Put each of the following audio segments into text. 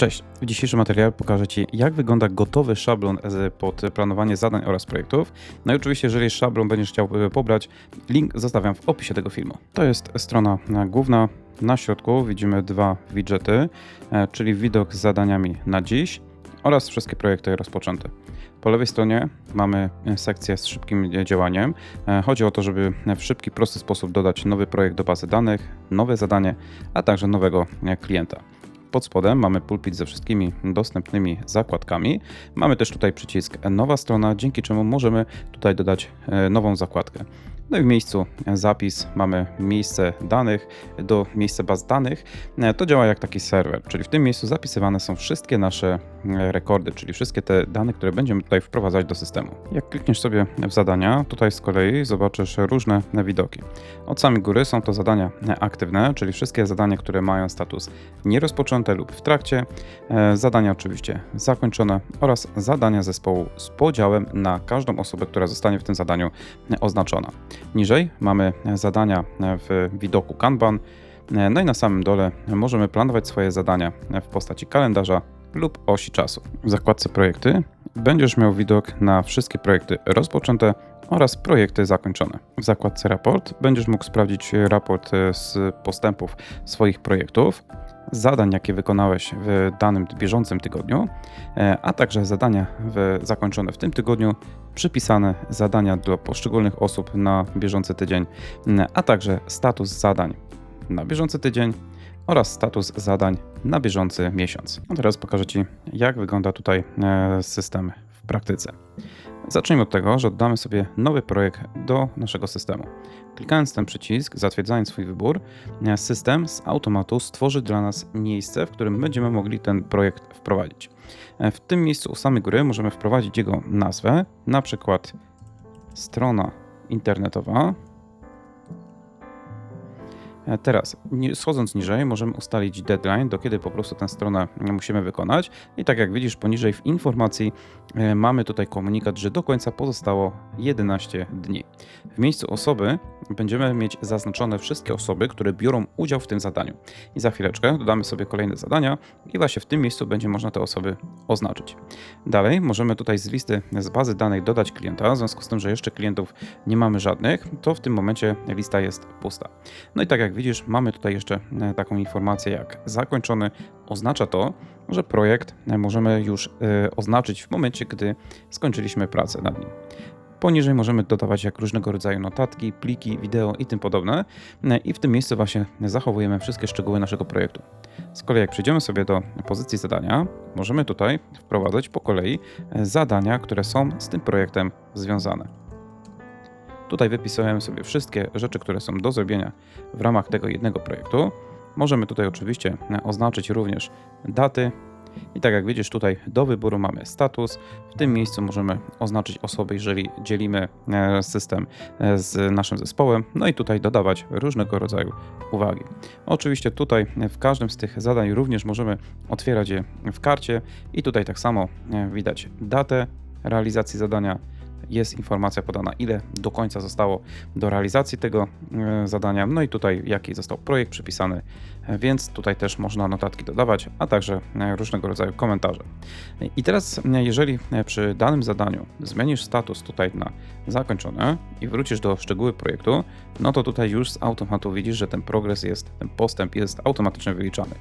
Cześć, w dzisiejszym materiale pokażę Ci, jak wygląda gotowy szablon pod planowanie zadań oraz projektów. No i oczywiście, jeżeli szablon będziesz chciał e, pobrać, link zostawiam w opisie tego filmu. To jest strona e, główna. Na środku widzimy dwa widgety, e, czyli widok z zadaniami na dziś oraz wszystkie projekty rozpoczęte. Po lewej stronie mamy sekcję z szybkim działaniem. Chodzi o to, żeby w szybki, prosty sposób dodać nowy projekt do bazy danych, nowe zadanie, a także nowego klienta. Pod spodem mamy pulpit ze wszystkimi dostępnymi zakładkami. Mamy też tutaj przycisk nowa strona, dzięki czemu możemy tutaj dodać e, nową zakładkę. No i w miejscu zapis mamy miejsce danych do miejsca baz danych. E, To działa jak taki serwer, czyli w tym miejscu zapisywane są wszystkie nasze e, rekordy, czyli wszystkie te dane, które będziemy tutaj wprowadzać do systemu. Jak klikniesz sobie w zadania, tutaj z kolei zobaczysz różne widoki. Od samej góry są to zadania aktywne, czyli wszystkie zadania, które mają status nierozpoczęte lub w trakcie, e, zadania oczywiście zakończone oraz zadania zespołu z podziałem na każdą osobę, która zostanie w tym zadaniu oznaczona. Niżej mamy zadania w widoku Kanban, e, no i na samym dole możemy planować swoje zadania w postaci kalendarza lub osi czasu. W zakładce projekty będziesz miał widok na wszystkie projekty rozpoczęte oraz projekty zakończone. W zakładce raport będziesz mógł sprawdzić raport e, z postępów swoich projektów, zadań, jakie wykonałeś w danym bieżącym tygodniu, e, a także zadania w, zakończone w tym tygodniu, przypisane zadania dla poszczególnych osób na bieżący tydzień, a także status zadań na bieżący tydzień oraz status zadań na bieżący miesiąc. A teraz pokażę Ci, jak wygląda tutaj e, system w praktyce. Zacznijmy od tego, że dodamy sobie nowy projekt do naszego systemu. Klikając ten przycisk, zatwierdzając swój wybór, e, system z automatu stworzy dla nas miejsce, w którym będziemy mogli ten projekt wprowadzić. E, W tym miejscu u samej góry możemy wprowadzić jego nazwę, na przykład strona internetowa. E, Teraz, schodząc niżej, możemy ustalić deadline, do kiedy po prostu tę stronę musimy wykonać. I tak jak widzisz, poniżej w informacji e, mamy tutaj komunikat, że do końca pozostało 11 dni. W miejscu osoby będziemy mieć zaznaczone wszystkie osoby, które biorą udział w tym zadaniu. I za chwileczkę dodamy sobie kolejne zadania i właśnie w tym miejscu będzie można te osoby oznaczyć. Dalej możemy tutaj z listy z bazy danych dodać klienta, w związku z tym, że jeszcze klientów nie mamy żadnych, to w tym momencie lista jest pusta. No i tak jak widzisz, mamy tutaj jeszcze e, taką informację jak zakończony. Oznacza to, że projekt e, możemy już e, oznaczyć w momencie, gdy skończyliśmy pracę nad nim. Poniżej możemy dodawać jak różnego rodzaju notatki, pliki, wideo i tym podobne. I w tym miejscu właśnie zachowujemy wszystkie szczegóły naszego projektu. Z kolei jak przejdziemy sobie do pozycji zadania, możemy tutaj wprowadzać po kolei zadania, które są z tym projektem związane. Tutaj wypisujemy sobie wszystkie rzeczy, które są do zrobienia w ramach tego jednego projektu. Możemy tutaj oczywiście oznaczyć również daty. I tak jak widzisz, tutaj do wyboru mamy status. W tym miejscu możemy oznaczyć osoby, jeżeli dzielimy e, system e, z naszym zespołem. No i tutaj dodawać różnego rodzaju uwagi. Oczywiście tutaj w każdym z tych zadań również możemy otwierać je w karcie i tutaj tak samo e, widać datę realizacji zadania. Jest informacja podana, ile do końca zostało do realizacji tego e, zadania, no i tutaj jaki został projekt przypisany, e, więc tutaj też można notatki dodawać, a także e, różnego rodzaju komentarze. I teraz, jeżeli przy danym zadaniu zmienisz status tutaj na zakończone i wrócisz do szczegóły projektu, no to tutaj już z automatu widzisz, że ten progres jest, ten postęp jest automatycznie wyliczany.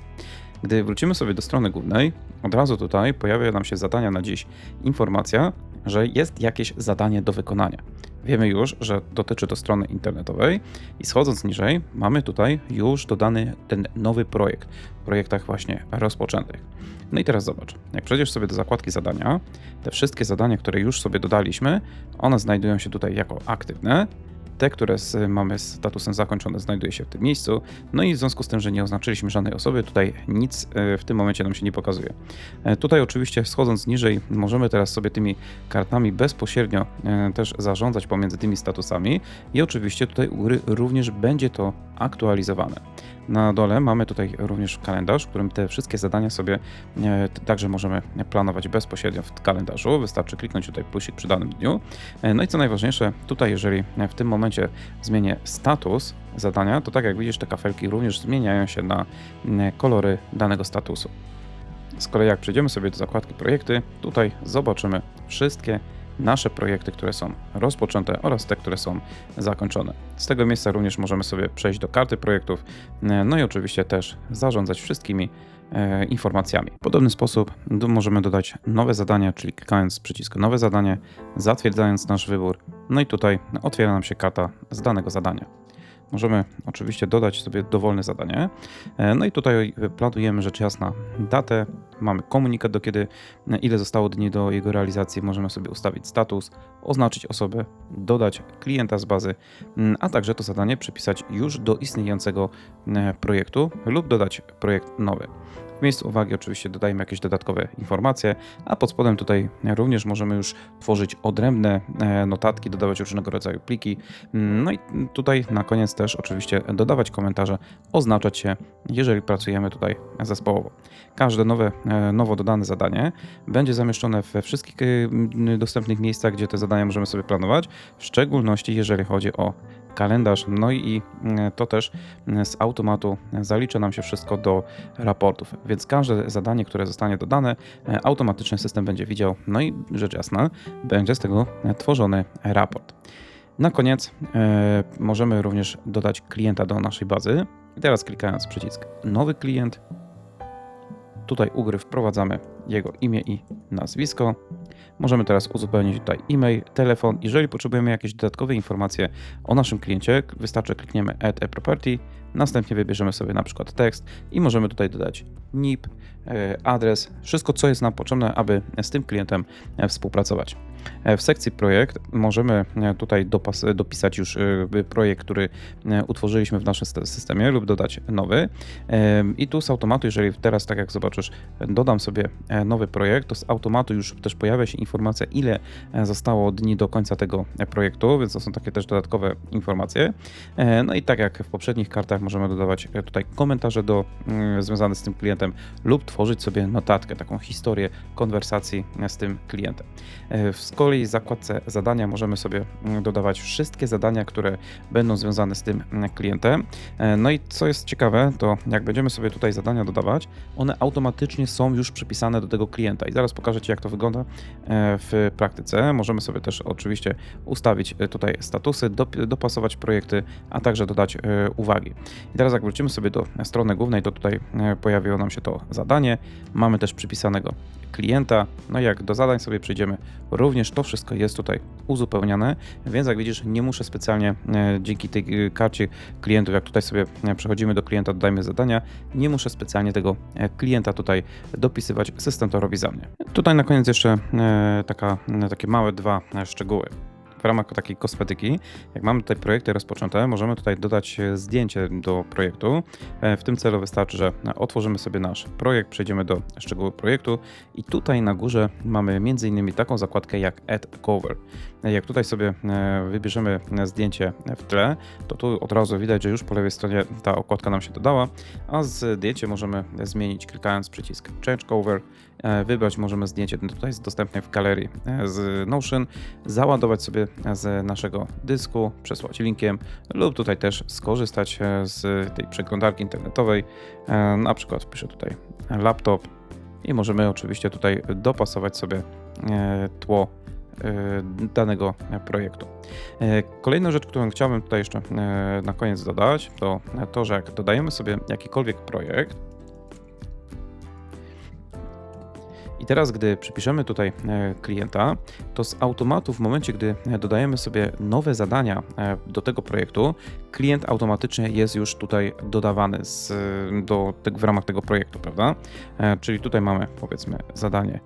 Gdy wrócimy sobie do strony głównej, od razu tutaj pojawia nam się zadania na dziś informacja, że jest jakieś zadanie do wykonania. Wiemy już, że dotyczy to strony internetowej i schodząc niżej mamy tutaj już dodany ten nowy projekt w projektach właśnie rozpoczętych. No i teraz zobacz, jak przejdziesz sobie do zakładki zadania, te wszystkie zadania, które już sobie dodaliśmy, one znajdują się tutaj jako aktywne, te, które z, mamy z statusem zakończone, znajduje się w tym miejscu. No i w związku z tym, że nie oznaczyliśmy żadnej osoby, tutaj nic e, w tym momencie nam się nie pokazuje. E, Tutaj oczywiście schodząc niżej, możemy teraz sobie tymi kartami bezpośrednio e, też zarządzać pomiędzy tymi statusami i oczywiście tutaj u góry również będzie to aktualizowane. Na dole mamy tutaj również kalendarz, w którym te wszystkie zadania sobie e, także możemy planować bezpośrednio w kalendarzu. Wystarczy kliknąć tutaj plusik przy danym dniu. E, No i co najważniejsze, tutaj jeżeli w tym momencie zmienię status zadania, to tak jak widzisz, te kafelki również zmieniają się na mm, kolory danego statusu. Z kolei jak przejdziemy sobie do zakładki projekty, tutaj zobaczymy wszystkie nasze projekty, które są rozpoczęte oraz te, które są zakończone. Z tego miejsca również możemy sobie przejść do karty projektów, e, no i oczywiście też zarządzać wszystkimi e, informacjami. W podobny sposób możemy dodać nowe zadania, czyli klikając przycisk nowe zadanie, zatwierdzając nasz wybór, no i tutaj otwiera nam się karta z danego zadania. Możemy oczywiście dodać sobie dowolne zadanie. E, No i tutaj planujemy rzecz jasna datę, mamy komunikat do kiedy, e, ile zostało dni do jego realizacji, możemy sobie ustawić status, oznaczyć osobę, dodać klienta z bazy, mm, a także to zadanie przypisać już do istniejącego e, projektu lub dodać projekt nowy. W miejscu uwagi oczywiście dodajemy jakieś dodatkowe informacje, a pod spodem tutaj również możemy już tworzyć odrębne notatki, dodawać różnego rodzaju pliki. Mm, No i tutaj na koniec też oczywiście dodawać komentarze, oznaczać się, jeżeli pracujemy tutaj zespołowo. Każde nowe, e, nowo dodane zadanie będzie zamieszczone we wszystkich e, dostępnych miejscach, gdzie te zadania możemy sobie planować, w szczególności jeżeli chodzi o kalendarz. No i mm, to też z automatu zalicza nam się wszystko do raportów, więc każde zadanie, które zostanie dodane, e, automatycznie system będzie widział. No i rzecz jasna, będzie z tego e, tworzony raport. Na koniec e, możemy również dodać klienta do naszej bazy. Teraz klikając przycisk nowy klient, tutaj u gry wprowadzamy jego imię i nazwisko. Możemy teraz uzupełnić tutaj e-mail, telefon. Jeżeli potrzebujemy jakieś dodatkowe informacje o naszym kliencie, wystarczy klikniemy Add a Property, następnie wybierzemy sobie na przykład tekst i możemy tutaj dodać NIP, e, adres, wszystko co jest nam potrzebne, aby z tym klientem e, współpracować. E, W sekcji projekt możemy e, tutaj dopas, dopisać już e, projekt, który utworzyliśmy w naszym syste- systemie lub dodać nowy. I tu z automatu, jeżeli teraz, tak jak zobaczysz, dodam sobie nowy projekt, to z automatu już też pojawia się informacja, ile zostało dni do końca tego projektu, więc to są takie też dodatkowe informacje. No i tak jak w poprzednich kartach możemy dodawać tutaj komentarze do, związane z tym klientem lub tworzyć sobie notatkę, taką historię konwersacji z tym klientem. E, Z kolei w zakładce zadania możemy sobie mm, dodawać wszystkie zadania, które będą związane z tym mm, klientem. E, No i co jest ciekawe, to jak będziemy sobie tutaj zadania dodawać, one automatycznie są już przypisane do tego klienta. I zaraz pokażę Ci, jak to wygląda e, w praktyce. Możemy sobie też oczywiście ustawić e, tutaj statusy, dop- dopasować projekty, a także dodać uwagi. I teraz jak wrócimy sobie do strony głównej, to tutaj pojawiło nam się to zadanie. Mamy też przypisanego klienta. No i jak do zadań sobie przejdziemy, również to wszystko jest tutaj uzupełniane, więc jak widzisz, nie muszę specjalnie e, dzięki tej e, karcie klientów, jak tutaj sobie e, przechodzimy do klienta, dodajmy zadania, nie muszę specjalnie tego klienta tutaj dopisywać, system to robi za mnie. Tutaj na koniec jeszcze taka, takie małe dwa szczegóły w ramach takiej kosmetyki, jak mamy tutaj projekty rozpoczęte, możemy tutaj dodać e, zdjęcie do projektu. E, W tym celu wystarczy, że otworzymy sobie nasz projekt, przejdziemy do szczegółów projektu i tutaj na górze mamy m.in. taką zakładkę jak Add Cover. E, Jak tutaj sobie e, wybierzemy zdjęcie w tle, to tu od razu widać, że już po lewej stronie ta okładka nam się dodała, a zdjęcie możemy zmienić klikając przycisk Change Cover. E, Wybrać możemy zdjęcie, tutaj jest dostępne w galerii e, z Notion, załadować sobie z naszego dysku, przesłać linkiem lub tutaj też skorzystać e, z tej przeglądarki internetowej. E, Na przykład wpiszę tutaj laptop i możemy oczywiście tutaj dopasować sobie e, tło danego projektu. Kolejna rzecz, którą chciałbym tutaj jeszcze na koniec dodać, to to, że jak dodajemy sobie jakikolwiek projekt, teraz, gdy przypiszemy tutaj e, klienta, to z automatu w momencie, gdy e, dodajemy sobie nowe zadania e, do tego projektu, klient automatycznie jest już tutaj dodawany z, do, w ramach tego projektu, prawda? Czyli tutaj mamy powiedzmy zadanie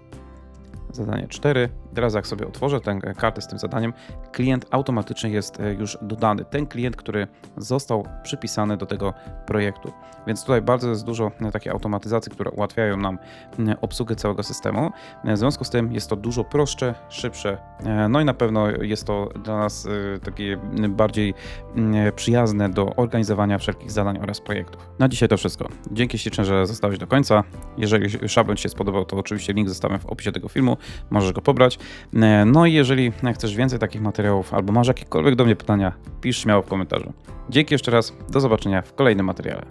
zadanie 4. Teraz jak sobie otworzę tę kartę z tym zadaniem, klient automatycznie jest e, już dodany. Ten klient, który został przypisany do tego projektu. Więc tutaj bardzo jest dużo e, takiej automatyzacji, które ułatwiają nam obsługę całego systemu. E, W związku z tym jest to dużo prostsze, szybsze, no i na pewno jest to dla nas takie bardziej przyjazne do organizowania wszelkich zadań oraz projektów. Na dzisiaj to wszystko. Dzięki śliczne, że zostałeś do końca. Jeżeli szablon Ci się spodobał, to oczywiście link zostawiam w opisie tego filmu, możesz go pobrać. E, No i jeżeli chcesz więcej takich materiałów albo masz jakiekolwiek do mnie pytania, pisz śmiało w komentarzu. Dzięki jeszcze raz, do zobaczenia w kolejnym materiale.